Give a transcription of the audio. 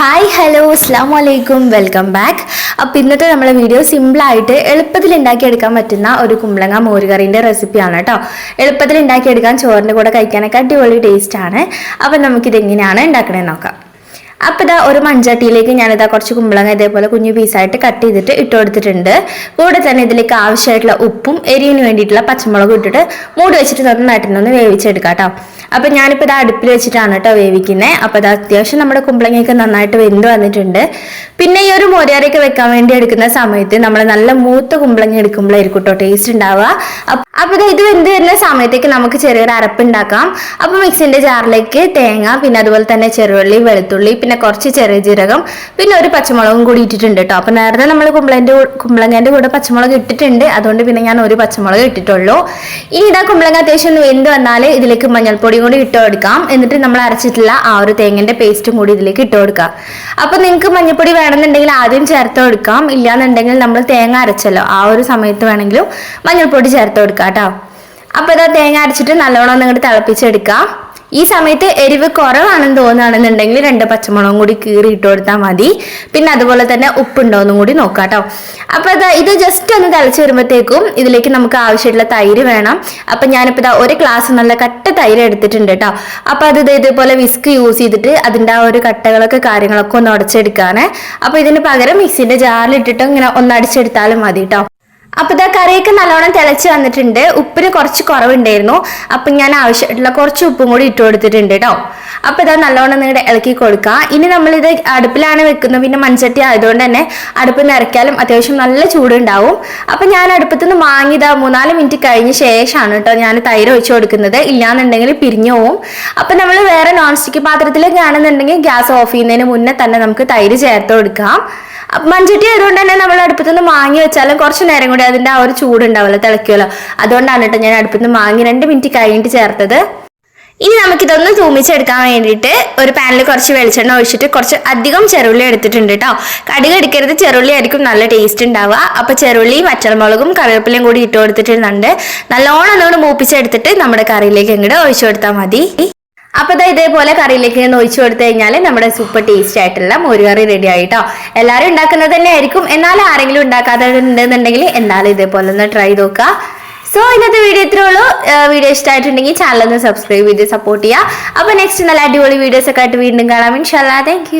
Hi hello അസ്സാം വലൈക്കും welcome back അപ്പോൾ ഇന്നത്തെ നമ്മുടെ വീഡിയോ സിമ്പിളായിട്ട് എളുപ്പത്തിൽ ഉണ്ടാക്കിയെടുക്കാൻ പറ്റുന്ന ഒരു കുമ്പളങ്ങ മോരുകറിന്റെ റെസിപ്പിയാണ് കേട്ടോ എളുപ്പത്തിൽ ഉണ്ടാക്കിയെടുക്കാൻ ചോറിന്റെ കൂടെ കഴിക്കാനൊക്കെ അടിപൊളി ടേസ്റ്റാണ് അപ്പോൾ നമുക്കിത് എങ്ങനെയാണ് ഉണ്ടാക്കണേ നോക്കാം. അപ്പോൾ ഇതാ ഒരു മൺചട്ടിയിലേക്ക് ഞാനിതാ കുറച്ച് കുമ്പളങ്ങ ഇതേപോലെ കുഞ്ഞു പീസായിട്ട് കട്ട് ചെയ്തിട്ട് ഇട്ട് കൊടുത്തിട്ടുണ്ട്. കൂടെ തന്നെ ഇതിലേക്ക് ആവശ്യമായിട്ടുള്ള ഉപ്പും എരിവിന് വേണ്ടിയിട്ടുള്ള പച്ചമുളകും ഇട്ടിട്ട് മൂടി വെച്ചിട്ട് നന്നായിട്ടൊന്ന് വേവിച്ചെടുക്കാം കേട്ടോ അപ്പോൾ ഞാനിപ്പോൾ ഇത് അടുപ്പിൽ വെച്ചിട്ടാണ് കേട്ടോ വേവിക്കുന്നത് അപ്പോൾ അത് അത്യാവശ്യം നമ്മുടെ കുമ്പളങ്ങയൊക്കെ നന്നായിട്ട് വെന്ത് വന്നിട്ടുണ്ട്. പിന്നെ ഈ ഒരു മോരിയാറിയൊക്കെ വെക്കാൻ വേണ്ടി എടുക്കുന്ന സമയത്ത് നമ്മൾ നല്ല മൂത്ത കുമ്പളങ്ങ എടുക്കുമ്പോഴായിരിക്കും കേട്ടോ ടേസ്റ്റ് ഉണ്ടാവുക. അപ്പോൾ ഇത് വെന്ത് വരുന്ന സമയത്തേക്ക് നമുക്ക് ചെറിയൊരു അരപ്പ് ഉണ്ടാക്കാം അപ്പോൾ മിക്സിന്റെ ജാറിലേക്ക് തേങ്ങ പിന്നെ അതുപോലെ തന്നെ ചെറുള്ളി വെളുത്തുള്ളി പിന്നെ കുറച്ച് ചെറിയ ജീരകം പിന്നെ ഒരു പച്ചമുളകും കൂടി ഇട്ടിട്ടുണ്ട് കേട്ടോ അപ്പോൾ നേരത്തെ നമ്മൾ കുമ്പളന്റെ കുമ്പളങ്ങേന്റെ കൂടെ പച്ചമുളക് ഇട്ടിട്ടുണ്ട്. അതുകൊണ്ട് പിന്നെ ഞാൻ ഒരു പച്ചമുളക് ഇട്ടിട്ടുള്ളൂ. ഇനി ഇതാ കുമ്പളങ്ങ അത്യാവശ്യം ഒന്ന് വെന്ത് വന്നാൽ ഇതിലേക്ക് മഞ്ഞൾപ്പൊടിയും കൂടി ഇട്ട് കൊടുക്കാം. എന്നിട്ട് നമ്മൾ അരച്ചിട്ടുള്ള ആ ഒരു തേങ്ങന്റെ പേസ്റ്റും കൂടി ഇതിലേക്ക് ഇട്ട് കൊടുക്കാം. അപ്പോൾ നിങ്ങൾക്ക് മഞ്ഞൾപ്പൊടി വേണമെന്നുണ്ടെങ്കിൽ ആദ്യം ചേർത്ത് കൊടുക്കാം. ഇല്ലാന്നുണ്ടെങ്കിൽ നമ്മൾ തേങ്ങ അരച്ചല്ലോ. ആ ഒരു സമയത്ത് വേണമെങ്കിലും മഞ്ഞൾപ്പൊടി ചേർത്ത് കൊടുക്കാം. കേട്ടോ അപ്പോൾ ഇതാ തേങ്ങ അരച്ചിട്ട് നല്ലോണം ഒന്ന് ഇങ്ങോട്ട് തിളപ്പിച്ചെടുക്കാം. ഈ സമയത്ത് എരിവ് കുറവാണെന്ന് തോന്നുകയാണെന്നുണ്ടെങ്കിൽ രണ്ട് പച്ചമുളകും കൂടി കീറി ഇട്ട് കൊടുത്താൽ മതി. പിന്നെ അതുപോലെ തന്നെ ഉപ്പുണ്ടോയെന്നും കൂടി നോക്കാം കേട്ടോ അപ്പോൾ അതാ ഇത് ജസ്റ്റ് ഒന്ന് തിളച്ച് വരുമ്പോഴത്തേക്കും ഇതിലേക്ക് നമുക്ക് ആവശ്യമായിട്ടുള്ള തൈര് വേണം. അപ്പം ഞാനിപ്പോൾ ഇതാ ഒരു ഗ്ലാസ് നല്ല കട്ട തൈര് എടുത്തിട്ടുണ്ട് കേട്ടോ. അപ്പോൾ അത് ഇത് ഇതേപോലെ വിസ്ക് യൂസ് ചെയ്തിട്ട് അതിന്റെ ആ ഒരു കട്ടകളൊക്കെ കാര്യങ്ങളൊക്കെ ഒന്ന് ഉടച്ചെടുക്കാണ്. അപ്പോൾ ഇതിന് പകരം മിക്സിന്റെ ജാറിലിട്ടിട്ട് ഇങ്ങനെ ഒന്ന് അടിച്ചെടുത്താലും മതി കേട്ടോ. അപ്പൊ ഇതാ കറിയൊക്കെ നല്ലോണം തിളച്ച് വന്നിട്ടുണ്ട്. ഉപ്പിന് കുറച്ച് കുറവുണ്ടായിരുന്നു. അപ്പൊ ഞാൻ ആവശ്യമായിട്ടുള്ള കുറച്ച് ഉപ്പും കൂടി ഇട്ട് കൊടുത്തിട്ടുണ്ട് കേട്ടോ. അപ്പൊ ഇതാ നല്ലോണം നിങ്ങളുടെ ഇളക്കി കൊടുക്കുക. ഇനി നമ്മളിത് അടുപ്പിലാണ് വെക്കുന്നത്. പിന്നെ മൺചട്ടി ആയതുകൊണ്ട് തന്നെ അടുപ്പ് ഇറക്കിയാലും അത്യാവശ്യം നല്ല ചൂടുണ്ടാവും. അപ്പൊ ഞാൻ അടുപ്പത്തു നിന്ന് വാങ്ങിയതാ മൂന്നാൽ മിനിറ്റ് കഴിഞ്ഞ ശേഷമാണ് കേട്ടോ ഞാൻ തൈര് ഒഴിച്ചു കൊടുക്കുന്നത്. ഇല്ലാന്നുണ്ടെങ്കിൽ പിരിഞ്ഞു പോവും. അപ്പൊ നമ്മൾ വേറെ നോൺ സ്റ്റിക്ക് പാത്രത്തിലേക്ക് ആണെന്നുണ്ടെങ്കിൽ ഗ്യാസ് ഓഫ് ചെയ്യുന്നതിന് മുന്നേ തന്നെ നമുക്ക് തൈര് ചേർത്ത് കൊടുക്കാം. മൺചട്ടി ആയതുകൊണ്ട് തന്നെ നമ്മൾ അടുപ്പത്തു നിന്ന് വാങ്ങി വെച്ചാലും കുറച്ച് നേരം കൂടി അതിന്റെ ആ ഒരു ചൂടുണ്ടാവുമല്ലോ തിളക്കുമല്ലോ അതുകൊണ്ടാണ് കേട്ടോ ഞാൻ അടുപ്പത്തു നിന്ന് വാങ്ങി രണ്ട് മിനിറ്റ് കഴിഞ്ഞിട്ട് ചേർത്തത്. ഇനി നമുക്കിതൊന്ന് തൂമിച്ചെടുക്കാൻ വേണ്ടിയിട്ട് ഒരു പാനിൽ കുറച്ച് വെളിച്ചെണ്ണ ഒഴിച്ചിട്ട് കുറച്ച് അധികം ചെറുള്ളി എടുത്തിട്ടുണ്ട് കേട്ടോ കടുക് എടുക്കരുത്. ചെറുള്ളി ആയിരിക്കും നല്ല ടേസ്റ്റ് ഉണ്ടാവുക. അപ്പോൾ ചെറുള്ളി പച്ചമുളകും കറിവേപ്പിലയും കൂടി ഇട്ട് കൊടുത്തിട്ടുണ്ട് നല്ലോണം ഒന്നുകൂടെ മൂപ്പിച്ചെടുത്തിട്ട് നമ്മുടെ കറിയിലേക്ക് ഇങ്ങോട്ട് ഒഴിച്ചു കൊടുത്താൽ മതി. അപ്പോൾ ഇതാ ഇതേപോലെ കറിയിലേക്ക് ഇങ്ങനെ ഒഴിച്ചു കൊടുത്തു കഴിഞ്ഞാൽ നമ്മുടെ സൂപ്പർ ടേസ്റ്റ് ആയിട്ടുള്ള മോരുകറി റെഡി ആയിട്ടോ. എല്ലാവരും ഉണ്ടാക്കുന്നത് തന്നെ ആയിരിക്കും എന്നാലും ആരെങ്കിലും ഉണ്ടാക്കാതെ എന്തായാലും ഇതേപോലെ ഒന്ന് ട്രൈ നോക്കുക. സോ ഇന്നത്തെ വീഡിയോ ഇത്രേ ഉള്ളൂ. വീഡിയോ ഇഷ്ടമായിട്ടുണ്ടെങ്കിൽ ചാനൽ ഒന്ന് സബ്സ്ക്രൈബ് ചെയ്ത് സപ്പോർട്ട് ചെയ്യുക. അപ്പൊ നെക്സ്റ്റ് നല്ല അടിപൊളി വീഡിയോസ് ഒക്കെ ആയിട്ട് വീണ്ടും കാണാം. ഇൻഷാല്ലാ താങ്ക്